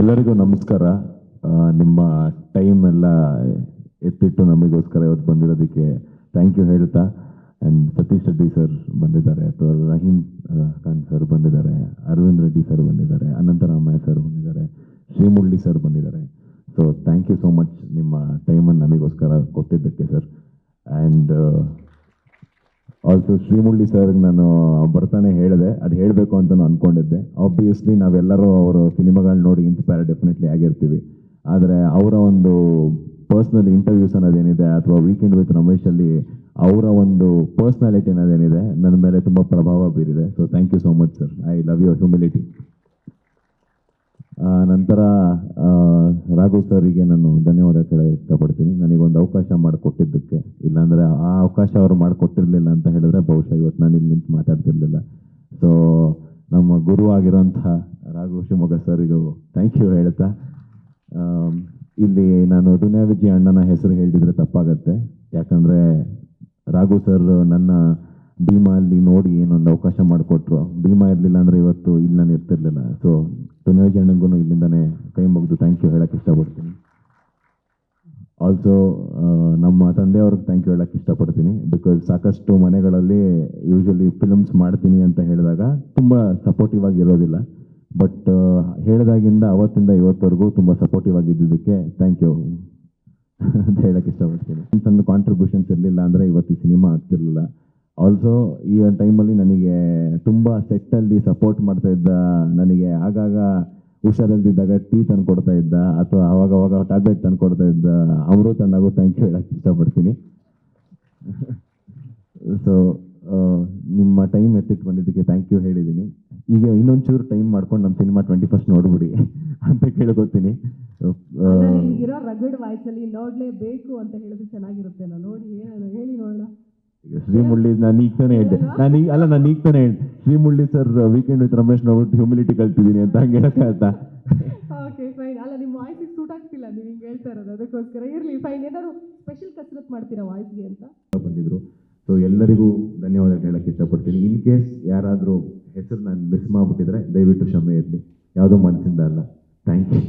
ಎಲ್ಲರಿಗೂ ನಮಸ್ಕಾರ. ನಿಮ್ಮ ಟೈಮ್ ಎಲ್ಲ ಎತ್ತಿಟ್ಟು ನಮಗೋಸ್ಕರ ಇವತ್ತು ಬಂದಿರೋದಕ್ಕೆ ಥ್ಯಾಂಕ್ ಯು ಹೇಳ್ತಾ. ಆ್ಯಂಡ್ ಸತೀಶ್ ರೆಡ್ಡಿ ಸರ್ ಬಂದಿದ್ದಾರೆ, ಅಥವಾ ರಹೀಮ್ ಖಾನ್ ಸರ್ ಬಂದಿದ್ದಾರೆ, ಅರವಿಂದ್ ರೆಡ್ಡಿ ಸರ್ ಬಂದಿದ್ದಾರೆ, ಅನಂತರಾಮಯ್ಯ ಸರ್ ಬಂದಿದ್ದಾರೆ, ಶ್ರೀಮುರಳಿ ಸರ್ ಬಂದಿದ್ದಾರೆ. So thank you so much ನಿಮ್ಮ ಟೈಮನ್ನು ನಮಗೋಸ್ಕರ ಕೊಟ್ಟಿದ್ದಕ್ಕೆ sir and also Srimurali sir ನಾನು ಬರ್ತಾನೆ ಹೇಳಿದೆ. ಅದು ಹೇಳಬೇಕು ಅಂತ ನಾನು ಅನ್ಕೊಂಡಿದ್ದೆ. ಆಬ್ವಿಯಸ್ಲಿ ನಾವೆಲ್ಲರೂ ಅವರ ಸಿನಿಮಾಗಳನ್ನ ನೋಡಿ ಇನ್ಸ್ಪೈರ್ ಡೆಫಿನೆಟ್ಲಿ ಆಗಿರ್ತೀವಿ. ಆದರೆ ಅವರ ಒಂದು ಪರ್ಸ್ನಲ್ ಇಂಟರ್ವ್ಯೂಸ್ ಅನ್ನೋದೇನಿದೆ, ಅಥವಾ ವೀಕೆಂಡ್ ವಿತ್ ರಮೇಶಲ್ಲಿ ಅವರ ಒಂದು ಪರ್ಸ್ನಾಲಿಟಿ ಅನ್ನೋದೇನಿದೆ, ನನ್ನ ಮೇಲೆ ತುಂಬ ಪ್ರಭಾವ ಬೀರಿದೆ. So thank you so much sir I love your humility ನಂತರ ರಾಘು ಸರಿಗೆ ನಾನು ಧನ್ಯವಾದ ಕೇಳ ಇಷ್ಟಪಡ್ತೀನಿ. ನನಗೊಂದು ಅವಕಾಶ ಮಾಡಿಕೊಟ್ಟಿದ್ದಕ್ಕೆ, ಇಲ್ಲಾಂದರೆ ಆ ಅವಕಾಶ ಅವರು ಮಾಡಿಕೊಟ್ಟಿರಲಿಲ್ಲ ಅಂತ ಹೇಳಿದ್ರೆ ಬಹುಶಃ ಇವತ್ತು ನಾನು ಇಲ್ಲಿ ನಿಂತು ಮಾತಾಡ್ತಿರ್ಲಿಲ್ಲ. ಸೊ ನಮ್ಮ ಗುರು ಆಗಿರೋಂಥ ರಾಘು ಶಿವಮೊಗ್ಗ ಸರಿಗೂ ಥ್ಯಾಂಕ್ ಯು ಹೇಳ್ತಾ ಇಲ್ಲಿ ನಾನು ದುನಿಯಾ ವಿಜಯ್ ಅಣ್ಣನ ಹೆಸರು ಹೇಳಿದ್ರೆ ತಪ್ಪಾಗತ್ತೆ. ಯಾಕಂದರೆ ರಾಘು ಸರ್ ನನ್ನ ಭೀಮಾ ಅಲ್ಲಿ ನೋಡಿ ಏನೊಂದು ಅವಕಾಶ ಮಾಡಿಕೊಟ್ರು. ಭೀಮಾ ಇರಲಿಲ್ಲ ಅಂದರೆ ಇವತ್ತು ಇಲ್ಲಿ ನಾನು ಇರ್ತಿರ್ಲಿಲ್ಲ ಸೊ ವಿಜಯ್ ಅಣ್ಣಂಗೂ ಇಲ್ಲಿಂದನೇ ಕೈ ಮುಗಿದು ಥ್ಯಾಂಕ್ ಯು ಹೇಳಕ್ಕೆ ಇಷ್ಟಪಡ್ತೀನಿ. ಆಲ್ಸೋ ನಮ್ಮ ತಂದೆಯವ್ರಿಗೆ ಥ್ಯಾಂಕ್ ಯು ಹೇಳಕ್ಕೆ ಇಷ್ಟಪಡ್ತೀನಿ. ಬಿಕಾಸ್ ಸಾಕಷ್ಟು ಮನೆಗಳಲ್ಲಿ ಯೂಶ್ವಲಿ ಫಿಲಮ್ಸ್ ಮಾಡ್ತೀನಿ ಅಂತ ಹೇಳಿದಾಗ ತುಂಬ ಸಪೋರ್ಟಿವ್ ಆಗಿ ಇರೋದಿಲ್ಲ. ಬಟ್ ಹೇಳಿದಾಗಿಂದ ಅವತ್ತಿಂದ ಇವತ್ತವರೆಗೂ ತುಂಬ ಸಪೋರ್ಟಿವ್ ಆಗಿದ್ದಕ್ಕೆ ಥ್ಯಾಂಕ್ ಯು ಅಂತ ಹೇಳಕ್ಕೆ ಇಷ್ಟಪಡ್ತೀನಿ. ಸಣ್ಣ ಕಾಂಟ್ರಿಬ್ಯೂಷನ್ಸ್ ಇರಲಿಲ್ಲ ಅಂದರೆ ಇವತ್ತು ಸಿನಿಮಾ ಆಗ್ತಿರ್ಲಿಲ್ಲ. ಆಲ್ಸೋ ಈ ಒಂದು ಟೈಮಲ್ಲಿ ನನಗೆ ತುಂಬ ಸೆಟ್ಟಲ್ಲಿ ಸಪೋರ್ಟ್ ಮಾಡ್ತಾ ಇದ್ದ, ನನಗೆ ಆಗಾಗ ಹುಷಾರಲ್ಲಿದ್ದಾಗ ಟೀ ತಂದು ಕೊಡ್ತಾ ಇದ್ದ, ಅಥವಾ ಅವಾಗ ಅವಾಗ ಟ್ಯಾಬ್ಲೆಟ್ ತಂದು ಕೊಡ್ತಾ ಇದ್ದ, ಅವರು ತನ್ನಾಗೂ ಥ್ಯಾಂಕ್ ಯು ಹೇಳಕ್ಕೆ ಇಷ್ಟಪಡ್ತೀನಿ. ಸೊ ನಿಮ್ಮ ಟೈಮ್ ಎತ್ತಿಟ್ಟು ಬಂದಿದ್ದಕ್ಕೆ ಥ್ಯಾಂಕ್ ಯು ಹೇಳಿದ್ದೀನಿ. ಈಗ ಇನ್ನೊಂಚೂರು ಟೈಮ್ ಮಾಡ್ಕೊಂಡು ನಮ್ಮ ಸಿನಿಮಾ ಟ್ವೆಂಟಿ ಫಸ್ಟ್ ನೋಡ್ಬಿಡಿ ಅಂತ ಕೇಳ್ಕೊತೀನಿ. ರಗಡ್ ವಾಯ್ಸಲ್ಲಿ ನೋಡಲೇಬೇಕು ಅಂತ ಹೇಳಿದ್ರೆ ಚೆನ್ನಾಗಿರುತ್ತೆ ನಾನು ನೋಡಿ ಹೇಳಿ ನೋಡೋಣ. ಈಗ ಶ್ರೀಮುರಳಿ ನಾನು ಈಗ ತಾನೇ ಹೇಳಿದೆ. ನಾನು ಈಗ ಅಲ್ಲ ನಾನು ಈಗ ತಾನೇ ಹೇಳಿದೆ. Srimurali sir weekend with Ramesh ನಾವು ಹ್ಯೂಮಿಲಿಟಿ ಕಲ್ತಿದ್ದೀನಿ ಅಂತ ಹಂಗೆ ಹೇಳಕ್ಕೆ ಆಯ್ತಾ ಓಕೆ ಫೈನ್ ಅಲ್ಲ ನಿಮ್ಮ ವಾಯ್ಸಿಗೆ ಸೂಟ್ ಆಗ್ತಿಲ್ಲ. ನೀವು ಹಿಂಗೆ ಹೇಳ್ತಾ ಇರೋದು. ಅದಕ್ಕೋಸ್ಕರ ಇರಲಿ. ಫೈನ್ ಏನಾದ್ರು ಸ್ಪೆಷಲ್ ಕಸರತ್ ಮಾಡ್ತೀರಾ ವಾಯ್ಸ್ಗೆ ಅಂತ? ಬಂದಿದ್ರು. ಸೊ ಎಲ್ಲರಿಗೂ ಧನ್ಯವಾದ ಹೇಳಕ್ಕೆ ಇಷ್ಟಪಡ್ತೀನಿ. ಇನ್ ಕೇಸ್ ಯಾರಾದರೂ ಹೆಸರು ನಾನು ಮಿಸ್ ಮಾಡಿಬಿಟ್ಟಿದ್ರೆ ದಯವಿಟ್ಟು ಕ್ಷಮೆ ಇರಲಿ. ಯಾವುದೋ ಮನಸ್ಸಿಂದ ಅಲ್ಲ. Thank you